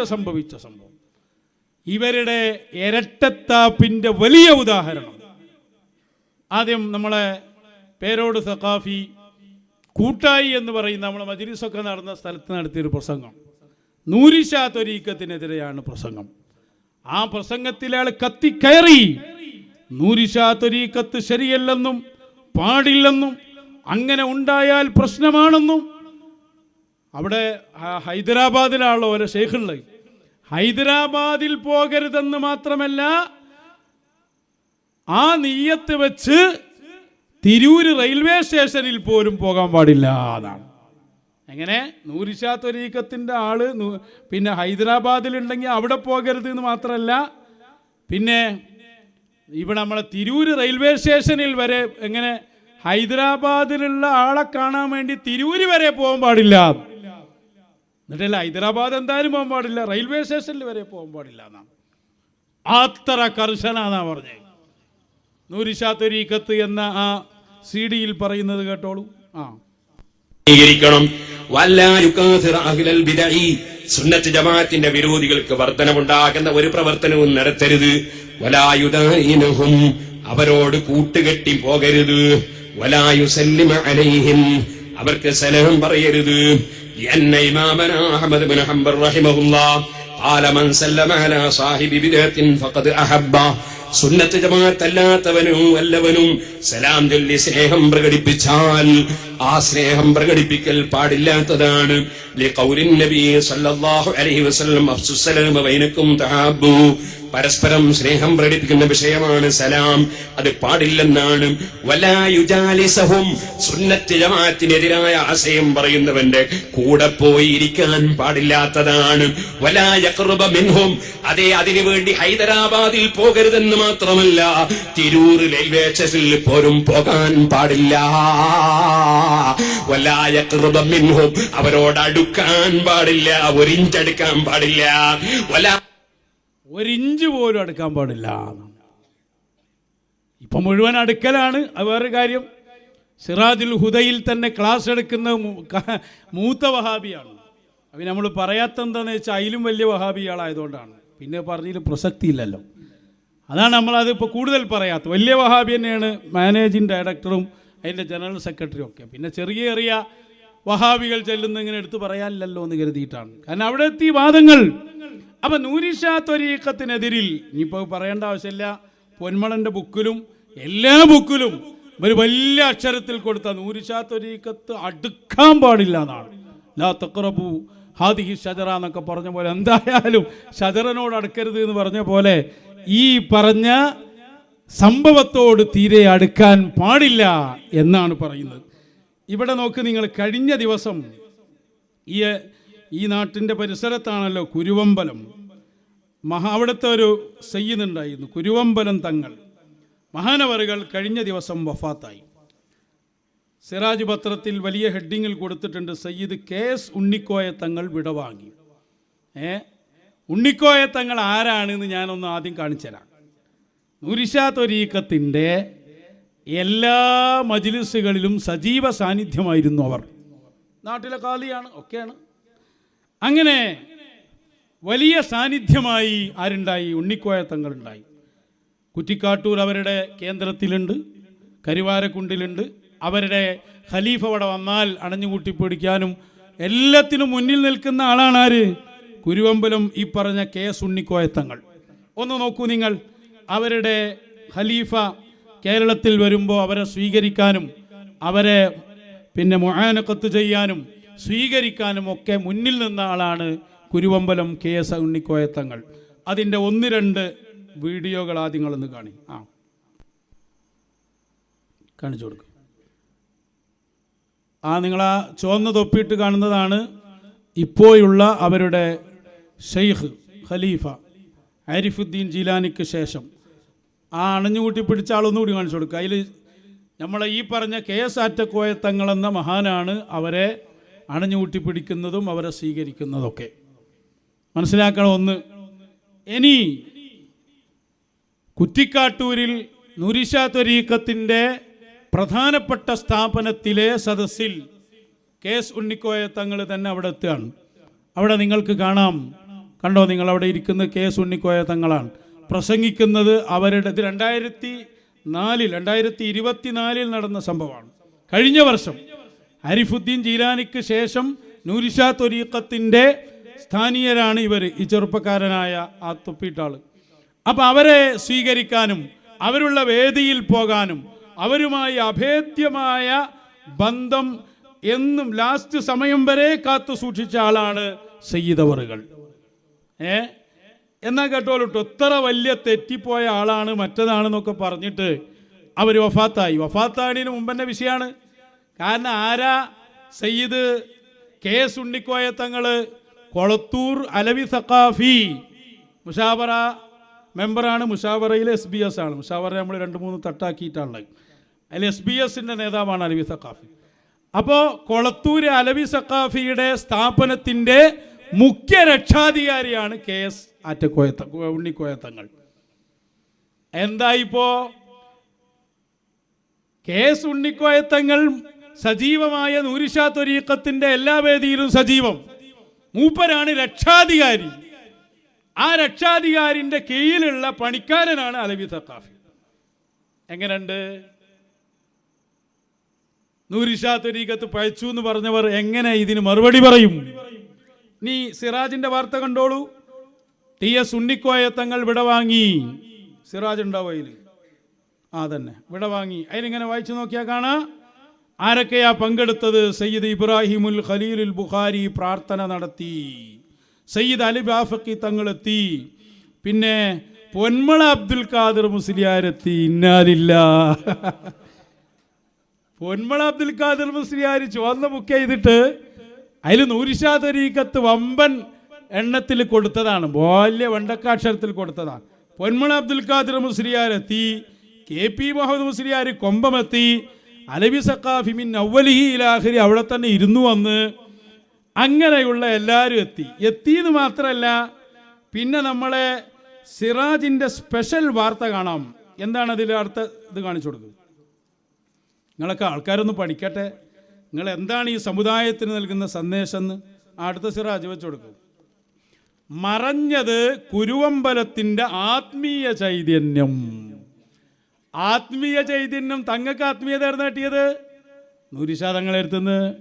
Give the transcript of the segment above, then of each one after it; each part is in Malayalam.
സംഭവിച്ച സംഭവം. ഇവരുടെ ഇരട്ടത്താപ്പിന്റെ വലിയ ഉദാഹരണം. ആദ്യം നമ്മളെ പേരോട് സഖാഫി കൂട്ടായി എന്ന് പറയുന്ന നമ്മളെ മജിലിസൊക്കെ നടന്ന സ്ഥലത്ത് നടത്തിയൊരു പ്രസംഗം. നൂരിഷാ തൊരീക്കത്തിനെതിരെയാണ് പ്രസംഗം. ആ പ്രസംഗത്തിലയാൾ കയറി. നൂരിഷാ തൊരീക്കത്ത് ശരിയല്ലെന്നും പാടില്ലെന്നും അങ്ങനെ ഉണ്ടായാൽ പ്രശ്നമാണെന്നും അവിടെ ഹൈദരാബാദിലാണല്ലോ ഓരോ ഷെയ്ഖുള്ളത് ഹൈദരാബാദിൽ പോകരുതെന്ന് മാത്രമല്ല ആ നീയത്ത് വെച്ച് തിരൂര് റെയിൽവേ സ്റ്റേഷനിൽ പോലും പോകാൻ പാടില്ല എന്നാണ്. എങ്ങനെ? നൂരിഷാ ത്വരീക്കത്തിന്റെ ആൾ പിന്നെ ഹൈദരാബാദിൽ ഹൈദരാബാദിലുണ്ടെങ്കിൽ അവിടെ പോകരുത് എന്ന് മാത്രമല്ല പിന്നെ ഇവിടെ നമ്മളെ തിരൂര് റെയിൽവേ സ്റ്റേഷനിൽ വരെ എങ്ങനെ? ഹൈദരാബാദിലുള്ള ആളെ കാണാൻ വേണ്ടി തിരൂര് വരെ പോകാൻ പാടില്ല. എന്നിട്ടല്ല ഹൈദരാബാദ് എന്തായാലും പോകാൻ പാടില്ല. റെയിൽവേ സ്റ്റേഷനിൽ വരെ പോകാൻ പാടില്ല എന്നാണ് അത്ര കർശനാന്നാ പറഞ്ഞത് നൂരിഷാ ത്വരീക്കത്ത് എന്ന ആ സി ഡിയിൽ പറയുന്നത് കേട്ടോളൂ. ആ. സുന്നത്ത് ജമാഅത്തിന്റെ വിരോധികൾക്ക് വർധനമുണ്ടാകുന്ന ഒരു പ്രവർത്തനവും നടത്തരുത്. വലായുദായിനഹും അവരോട് കൂട്ടുകെട്ടി പോകരുത്. വലായുസല്ലിമ അലൈഹിം. അവർക്ക് സലഹം പറയരുത്. എന്ന ഇമാമന അഹ്മദ് ബിൻ ഹംബർ റഹിമഹുല്ലാ قال من سلم على صاحب بدعة فقد أحب സുന്നത്ത് ജമാഅത്തല്ലാത്തവനും വല്ലവനും സലാം ചൊല്ലി സ്നേഹം പ്രകടിപ്പിച്ചാൽ ആ സ്നേഹം പ്രകടിപ്പിക്കൽ പാടില്ലാത്തതാണ് ലിഖൗലിൻ നബി സല്ലല്ലാഹു അലൈഹി വസല്ലം അഫ്സു സലാമ ബൈനക്കും തഹാബ്ബു പരസ്പരം സ്നേഹം പ്രകടിപ്പിക്കുന്ന വിഷയമാണ് സലാം. അത് പാടില്ലെന്നാണ്. വലായുജാലിസഹും സുന്നത്ത് ജമാഅത്തിനെതിരായ ആശയം പറയുന്നവന്റെ കൂടെ പോയിരിക്കാൻ പാടില്ലാത്തതാണ്. വലായഖ്റുബ മിൻഹും അതേ അതിനു വേണ്ടി ഹൈദരാബാദിൽ പോകരുതെന്ന് മാത്രമല്ല തിരൂർ റെയിൽവേ സ്റ്റേഷനിൽ പോലും പോകാൻ പാടില്ല. വലായഖ്റുബ മിൻഹും അവരോട് അടുക്കാൻ പാടില്ല ഒരിഞ്ചടുക്കാൻ പാടില്ല. വലാ ഒരിഞ്ച് പോലും അടുക്കാൻ പാടില്ല. ഇപ്പം മുഴുവൻ അടുക്കലാണ്. അത് വേറൊരു കാര്യം. സിറാജുൽ ഹുദയിൽ തന്നെ ക്ലാസ് എടുക്കുന്ന മൂത്ത വഹാബിയാണ്. അത് നമ്മൾ പറയാത്ത എന്താണെന്ന് വെച്ചാൽ അതിലും വലിയ വഹാബിയാളായതുകൊണ്ടാണ് പിന്നെ പറഞ്ഞതിൽ പ്രസക്തിയില്ലല്ലോ. അതാണ് നമ്മളത് ഇപ്പോൾ കൂടുതൽ പറയാത്ത വലിയ വഹാബി തന്നെയാണ് മാനേജിങ് ഡയറക്ടറും അതിന്റെ ജനറൽ സെക്രട്ടറിയും ഒക്കെ. പിന്നെ ചെറിയ ചെറിയ വഹാബികൾ ചെല്ലുന്ന ഇങ്ങനെ എടുത്തു പറയാനില്ലല്ലോ എന്ന് കരുതിയിട്ടാണ്. കാരണം അവിടെ എത്തി വാദങ്ങൾ. അപ്പം നൂരിഷാ ത്വരീക്കത്തിനെതിരിൽ ഇനിയിപ്പോൾ പറയേണ്ട ആവശ്യമില്ല. പൊന്മളന്റെ ബുക്കിലും എല്ലാ ബുക്കിലും ഒരു വലിയ അക്ഷരത്തിൽ കൊടുത്ത നൂരിഷാ ത്വരീക്കത്ത് അടുക്കാൻ പാടില്ല എന്നാണ്. ലാ തക്റബു ഹാദിഹി ഷജറ എന്നൊക്കെ പറഞ്ഞ പോലെ എന്തായാലും ഷജറനോട് അടുക്കരുത് എന്ന് പറഞ്ഞ പോലെ ഈ പറഞ്ഞ സംഭവത്തോട് തീരെ അടുക്കാൻ പാടില്ല എന്നാണ് പറയുന്നത്. ഇവിടെ നോക്ക് നിങ്ങൾ കഴിഞ്ഞ ദിവസം ഈ ഈ നാട്ടിന്റെ പരിസരത്താണല്ലോ കുരുവമ്പലം. മഹാ അവിടുത്തെ ഒരു സയ്യിദുണ്ടായിരുന്നു കുരുവമ്പലം തങ്ങൾ. മഹാനവറുകൾ കഴിഞ്ഞ ദിവസം വഫാത്തായി. സിറാജ് പത്രത്തിൽ വലിയ ഹെഡിങ്ങിൽ കൊടുത്തിട്ടുണ്ട് സയ്യിദ് കെ എസ് ഉണ്ണിക്കോയ തങ്ങൾ വിടവാങ്ങി ഏ? ഉണ്ണിക്കോയ തങ്ങൾ ആരാണെന്ന് ഞാനൊന്ന് ആദ്യം കാണിച്ചു തരാം. തൊരീക്കത്തിന്റെ എല്ലാ മജിലിസുകളിലും സജീവ സാന്നിധ്യമായിരുന്നു അവർ. നാട്ടിലെ കാലിയാണ് ഒക്കെയാണ്. അങ്ങനെ വലിയ സാന്നിധ്യമായി ആരുണ്ടായി? ഉണ്ണിക്കോയ തങ്ങളുണ്ടായി. കുറ്റിക്കാട്ടൂർ അവരുടെ കേന്ദ്രത്തിലുണ്ട് കരിവാരക്കുണ്ടിലുണ്ട്. അവരുടെ ഖലീഫ അവിടെ വന്നാൽ അണഞ്ഞുകൂട്ടി പിടിക്കാനും എല്ലാത്തിനും മുന്നിൽ നിൽക്കുന്ന ആളാണ് ആര്? കുരുവമ്പലം ഈ പറഞ്ഞ കെ എസ് ഉണ്ണിക്കോയത്തങ്ങൾ ഒന്ന് നോക്കൂ നിങ്ങൾ. അവരുടെ ഖലീഫ കേരളത്തിൽ വരുമ്പോൾ അവരെ സ്വീകരിക്കാനും അവരെ പിന്നെ മൊഹാനക്കത്ത് ചെയ്യാനും സ്വീകരിക്കാനും ഒക്കെ മുന്നിൽ നിന്ന ആളാണ് കുരുവമ്പലം കെ എസ് ഉണ്ണിക്കോയത്തങ്ങൾ അതിന്റെ ഒന്ന് രണ്ട് വീഡിയോകൾ ആദ്യം നിങ്ങളൊന്ന് കാണി. ആ. കാണിച്ചു കൊടുക്കും. ആ നിങ്ങൾ ആ ചുവന്ന തൊപ്പിയിട്ട് കാണുന്നതാണ് ഇപ്പോഴുള്ള അവരുടെ ഷെയ്ഖ് ഖലീഫ ആരിഫുദ്ദീൻ ജീലാനിക്ക് ശേഷം. ആ അണഞ്ഞുകൂട്ടി പിടിച്ച ആളൊന്നും കൂടി കാണിച്ചു കൊടുക്കുക അതിൽ നമ്മളെ ഈ പറഞ്ഞ കെ എസ് ആറ്റക്കോയത്തങ്ങളെന്ന മഹാനാണ് അവരെ അണഞ്ഞുകൂട്ടി പിടിക്കുന്നതും അവരെ സ്വീകരിക്കുന്നതൊക്കെ. മനസ്സിലാക്കണം ഒന്ന്. ഇനി കുറ്റിക്കാട്ടൂരിൽ നുരിഷ ത്വരീക്കത്തിന്റെ പ്രധാനപ്പെട്ട സ്ഥാപനത്തിലെ സദസ്സിൽ കെ എസ് ഉണ്ണിക്കോയ തങ്ങൾ തന്നെ അവിടെ എത്തുകയാണ്. അവിടെ നിങ്ങൾക്ക് കാണാം. കണ്ടോ നിങ്ങൾ അവിടെ ഇരിക്കുന്ന കെ എസ് ഉണ്ണിക്കോയ തങ്ങളാണ്. പ്രസംഗിക്കുന്നത് അവരുടെ രണ്ടായിരത്തി നാലിൽ രണ്ടായിരത്തി ഇരുപത്തിനാലിൽ നടന്ന സംഭവമാണ്. കഴിഞ്ഞ വർഷം അരിഫുദ്ദീൻ ജീലാനിക്ക് ശേഷം നൂരിഷാ തൊരീക്കത്തിന്റെ സ്ഥാനീയരാണ് ഇവർ ഈ ചെറുപ്പക്കാരനായ ആ തൊപ്പിട്ടാൾ അപ്പം അവരെ സ്വീകരിക്കാനും അവരുള്ള വേദിയിൽ പോകാനും അവരുമായി അഭേദ്യമായ ബന്ധം എന്നും ലാസ്റ്റ് സമയം വരെ കാത്തു സൂക്ഷിച്ച ആളാണ് സയ്യിദവറുകൾ. ഏ? എന്നാ കേട്ടോളൂട്ടോ ഇത്ര വലിയ തെറ്റിപ്പോയ ആളാണ് മറ്റതാണെന്നൊക്കെ പറഞ്ഞിട്ട് അവർ വഫാത്തായി. വഫാത്തായതിന് മുമ്പന്നെ വിഷയമാണ് കാരണം ആരാ സയ്യിദ് കെ എസ് ഉണ്ണിക്കോയ തങ്ങൾ? കൊളത്തൂർ അലവി സഖാഫി. മുഷാവറ മെമ്പറാണ് മുഷാവറയിൽ എസ് ബി എസ് ആണ്. മുഷാവറ നമ്മൾ രണ്ട് മൂന്ന് തട്ടാക്കിയിട്ടാണ്. അതിൽ എസ് ബി എസിന്റെ നേതാവാണ് അലവി സഖാഫി. അപ്പോൾ കൊളത്തൂർ അലവി സഖാഫിയുടെ സ്ഥാപനത്തിന്റെ മുഖ്യ രക്ഷാധികാരിയാണ് കെ എസ് ആറ്റക്കോയത്ത ഉണ്ണിക്കോയത്തങ്ങൾ എന്തായിപ്പോ കെ എസ് ഉണ്ണിക്കോയത്തങ്ങൾ സജീവമായ നൂരിഷാ ത്വരീക്കത്തിന്റെ എല്ലാ വേദിയിലും സജീവം. മൂപ്പരാണ് രക്ഷാധികാരി. ആ രക്ഷാധികാരിന്റെ കീഴിലുള്ള പണിക്കാരനാണ് അലവി സക്കാഫി എങ്ങനെയുണ്ട്? നൂരിഷാ ത്വരീക്കത്ത് പഴച്ചു എന്ന് പറഞ്ഞവർ എങ്ങനെ ഇതിന് മറുപടി പറയും? നീ സിറാജിന്റെ വാർത്ത കണ്ടോളൂ. ടി എസ് ഉണ്ണിക്കോയ തങ്ങൾ വിടവാങ്ങി സിറാജ് ഉണ്ടാവും അതിൽ ആ തന്നെ. വിടവാങ്ങി അതിലിങ്ങനെ വായിച്ചു നോക്കിയാൽ കാണാ. ആരൊക്കെയാ പങ്കെടുത്തത്? സയ്യിദ് ഇബ്രാഹിമുൽ ഖലീലുൽ ബുഖാരി പ്രാർത്ഥന നടത്തി. സയ്യിദ് അലി ബാഫക്കി തങ്ങളെത്തി. പിന്നെ പൊന്മള അബ്ദുൽ ഖാദർ മുസ്ലിയാരെത്തി. ഇന്നാലില്ല. പൊന്മള അബ്ദുൽ ഖാദിർ മുസ്ലിയാർ ചുവന്ന ബുക്ക് ചെയ്തിട്ട് അതിൽ നൂരിഷാ തരീക്കത്ത് വമ്പൻ എണ്ണത്തിൽ കൊടുത്തതാണ്. വലിയ വെണ്ടക്കാക്ഷരത്തിൽ കൊടുത്തതാണ്. പൊന്മള അബ്ദുൽ ഖാദിർ മുസ്ലിയാരെത്തി. കെ പി മുഹമ്മദ് മുസ്ലിയാർ കൊമ്പമെത്തി. അലവി സക്കാഫിമിൻ ഇലാഹിരി അവിടെ തന്നെ ഇരുന്നു വന്ന് അങ്ങനെയുള്ള എല്ലാവരും എത്തി. എത്തി എന്ന് മാത്രമല്ല പിന്നെ നമ്മളെ സിറാജിന്റെ സ്പെഷ്യൽ വാർത്ത കാണാം. എന്താണ് അതിൽ അടുത്ത ഇത് കാണിച്ചു കൊടുക്കുന്നത്? നിങ്ങളൊക്കെ ആൾക്കാരൊന്ന് പഠിക്കട്ടെ. നിങ്ങൾ എന്താണ് ഈ സമുദായത്തിന് നൽകുന്ന സന്ദേശം എന്ന് അടുത്ത സിറാജ് വെച്ച് കൊടുക്കും. മറഞ്ഞത് കുരുവമ്പലത്തിന്റെ ആത്മീയ ചൈതന്യം. ആത്മീയ ചൈതന്യം തങ്ങൾക്ക് ആത്മീയത ആയിരുന്നു കിട്ടിയത്. നൂരിഷാ തങ്ങളെടുത്തുനിന്ന്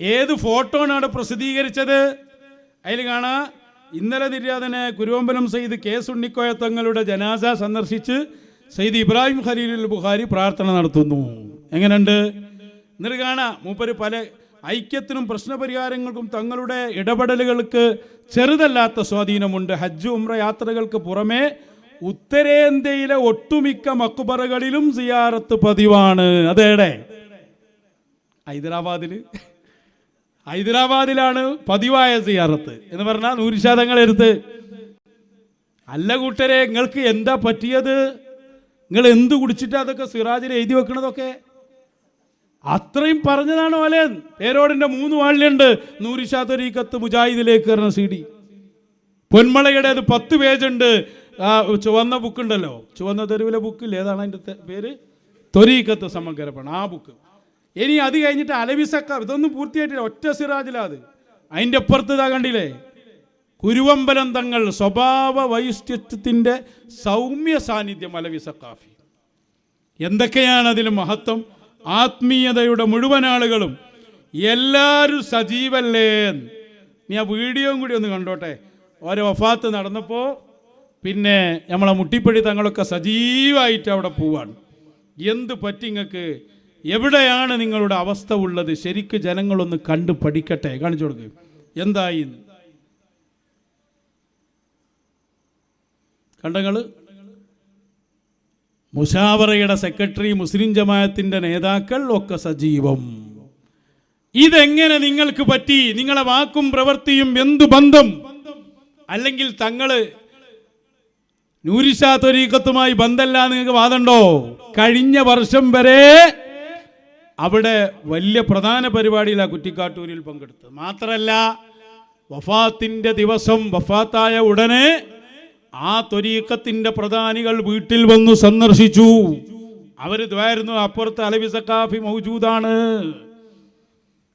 ഏത് ഫോട്ടോനാണ് പ്രസിദ്ധീകരിച്ചത്? അതിൽ കാണാ. ഇന്നലെ നിര്യാതന് കുരുവമ്പലം സയ്യിദ് കെ സുണ്ണിക്കോയ തങ്ങളുടെ ജനാസ സന്ദർശിച്ച് സയ്യിദ് ഇബ്രാഹിം ഖലീലുൽ ബുഖാരി പ്രാർത്ഥന നടത്തുന്നു. എങ്ങനെയുണ്ട്? എന്നിട്ട് കാണാ. മൂപ്പര് പല ഐക്യത്തിനും പ്രശ്നപരിഹാരങ്ങൾക്കും തങ്ങളുടെ ഇടപെടലുകൾക്ക് ചെറുതല്ലാത്ത സ്വാധീനമുണ്ട്. ഹജ്ജ് ഉമ്ര യാത്രകൾക്ക് പുറമെ ഉത്തരേന്ത്യയിലെ ഒട്ടുമിക്ക മക്കുബറകളിലും സിയാറത്ത് പതിവാണ്. അതേടെ ഹൈദരാബാദിൽ ഹൈദരാബാദിലാണ് പതിവായ സിയാറത്ത്. എന്ന് പറഞ്ഞാൽ നൂരിശാദങ്ങൾ എടുത്ത്. അല്ല കൂട്ടരെ നിങ്ങൾക്ക് എന്താ പറ്റിയത്? നിങ്ങൾ എന്ത് കുടിച്ചിട്ടാ അതൊക്കെ സിറാജിൽ എഴുതി വെക്കണതൊക്കെ? അത്രയും പറഞ്ഞതാണ് ഓലേൻ പേരോടിന്റെ മൂന്ന് വാളിലുണ്ട്. തൊരീക്കത്ത് മുജാഹിദിലേക്ക് സി ഡി. പൊന്മളയുടേത് പത്ത് പേജുണ്ട്. ആ ചുവന്ന ബുക്ക് ഉണ്ടല്ലോ ചുവന്ന തെരുവിലെ ബുക്കില്ല? ഏതാണ് അതിന്റെ പേര്? തൊരീക്കത്ത് സമഗ്രപ്പണം. ആ ബുക്ക്. ഇനി അത് കഴിഞ്ഞിട്ട് അലവി സക്കാർ ഇതൊന്നും പൂർത്തിയായിട്ടില്ല. ഒറ്റ സിറാജിലാ അത്. അതിന്റെ അപ്പുറത്ത് ഇതാ കണ്ടില്ലേ? കുരുവമ്പലം തങ്ങൾ സ്വഭാവ വൈശിഷ്ട്യത്തിന്റെ സൗമ്യ സാന്നിധ്യം അലവി സക്കാഫി. എന്തൊക്കെയാണ് അതിൽ മഹത്വം? ആത്മീയതയുടെ മുഴുവൻ ആളുകളും എല്ലാവരും സജീവല്ലേ നീ ആ വീഡിയോയും കൂടി ഒന്ന് കണ്ടോട്ടെ. ഓരോ വഫാത്ത് നടന്നപ്പോൾ പിന്നെ നമ്മളെ മുട്ടിപ്പടി തങ്ങളൊക്കെ സജീവമായിട്ട് അവിടെ പോവാണ്. എന്ത് പറ്റി നിങ്ങൾക്ക് എവിടെയാണ് നിങ്ങളുടെ അവസ്ഥ ഉള്ളത്? ശരിക്ക് ജനങ്ങളൊന്ന് കണ്ടു പഠിക്കട്ടെ. കാണിച്ചു കൊടുക്കുക എന്തായി? കണ്ടങ്ങൾ മുഷാവറയുടെ സെക്രട്ടറി മുസ്ലിം ജമാഅത്തിന്റെ നേതാക്കൾ ഒക്കെ സജീവം. ഇതെങ്ങനെ നിങ്ങൾക്ക് പറ്റി? നിങ്ങളെ വാക്കും പ്രവൃത്തിയും എന്തു ബന്ധം? അല്ലെങ്കിൽ തങ്ങൾ നൂരിഷാ തൊരീക്കത്തുമായി ബന്ധമല്ല നിങ്ങൾക്ക് വാദമുണ്ടോ? കഴിഞ്ഞ വർഷം വരെ അവിടെ വലിയ പ്രധാന പരിപാടിയിലാണ് കുറ്റിക്കാട്ടൂരിൽ പങ്കെടുത്തത്. മാത്രമല്ല വഫാത്തിന്റെ ദിവസം വഫാത്തായ ഉടനെ ആ തൊരീക്കത്തിന്റെ പ്രധാനികൾ വീട്ടിൽ വന്നു സന്ദർശിച്ചു. അവർ ഇതായിരുന്നു അപ്പുറത്ത് അലവി സക്കാഫി മൗജൂദാണ്.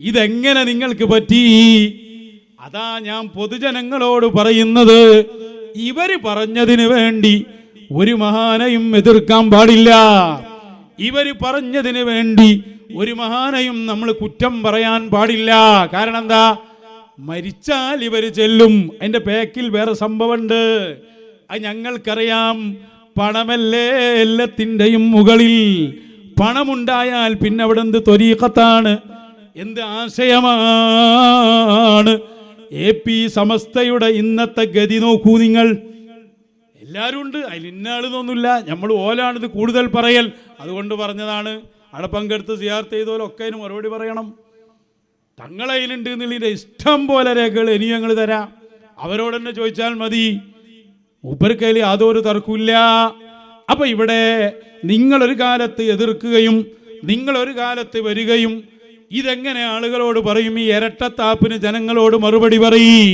ഇതെങ്ങനെ നിങ്ങൾക്ക് പറ്റി? അതാ ഞാൻ പൊതുജനങ്ങളോട് പറയുന്നത്. ഇവർ പറഞ്ഞതിന് വേണ്ടി ഒരു മഹാനയും എതിർക്കാൻ പാടില്ല. ഇവർ പറഞ്ഞതിന് വേണ്ടി ഒരു മഹാനയും നമ്മൾ കുറ്റം പറയാൻ പാടില്ല. കാരണം എന്താ? മരിച്ചാൽ ഇവർ ചെല്ലും. എന്റെ പേക്കിൽ വേറെ സംഭവമുണ്ട്. അത് ഞങ്ങൾക്കറിയാം. പണമല്ലേ എല്ലാത്തിന്റെയും മുകളിൽ. പണമുണ്ടായാൽ പിന്നെ അവിടെ എന്ത് ത്വരീഖത്താണ്? എന്ത് ആശയമാണ്? എ പി സമസ്തയുടെ ഇന്നത്തെ ഗതി നോക്കൂ നിങ്ങൾ. എല്ലാവരും ഉണ്ട്. അതിൽ ഇന്ന ആളെന്നൊന്നുമില്ല. നമ്മൾ ഓലാണിത് കൂടുതൽ പറയൽ. അതുകൊണ്ട് പറഞ്ഞതാണ്. അവിടെ പങ്കെടുത്ത് സിയാർത്ത് ചെയ്തോലൊക്കെ അതിന് മറുപടി പറയണം. തങ്ങളതിലുണ്ട് എന്നുള്ളതിന്റെ ഇഷ്ടം പോലെ രേഖകൾ ഇനി ഞങ്ങൾ തരാം. അവരോട് തന്നെ ചോദിച്ചാൽ മതി. ഉപരിക്കയിൽ യാതൊരു തർക്കമില്ല അപ്പൊ ഇവിടെ നിങ്ങളൊരു കാലത്ത് എതിർക്കുകയും നിങ്ങളൊരു കാലത്ത് വരികയും ഇതെങ്ങനെ ആളുകളോട് പറയും? ഈ ഇരട്ടത്താപ്പിന് ജനങ്ങളോട് മറുപടി പറയ്.